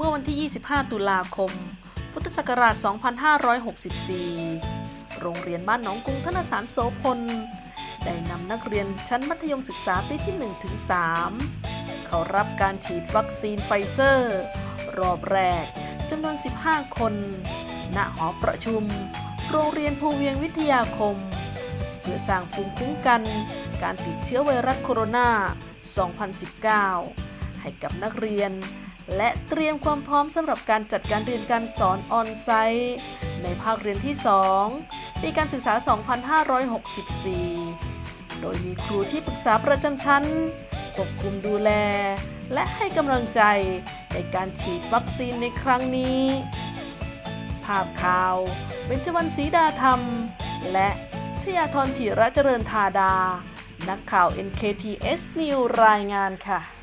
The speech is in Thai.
เมื่อวันที่ 25 ตุลาคม พุทธศักราช 2564 โรงเรียนบ้านหนองกรุงธนสารโสพล ได้นำนักเรียนชั้นมัธยมศึกษาปีที่1ถึง3เขารับการฉีดวัคซีนไฟเซอร์ รอบแรกจำนวน 15 คน ณ หอประชุม โรงเรียนภูเวียงวิทยาคม เพื่อสร้างภูมิคุ้มกัน การติดเชื้อไวรัสโคโรนา 2019 ให้กับนักเรียน และเตรียมความพร้อมสำหรับการจัดการเรียนการสอนออนไซต์ในภาคเรียนที่ 2 ปีการศึกษา 2564 โดยมีครูที่ปรึกษาประจำชั้นควบคุมดูแล และให้กำลังใจในการฉีดวัคซีนในครั้งนี้ ภาพข่าวเบญจวรรณศรีดาธรรม และชยาธรธีระเจริญธาดา นักข่าว NKTS News รายงานค่ะ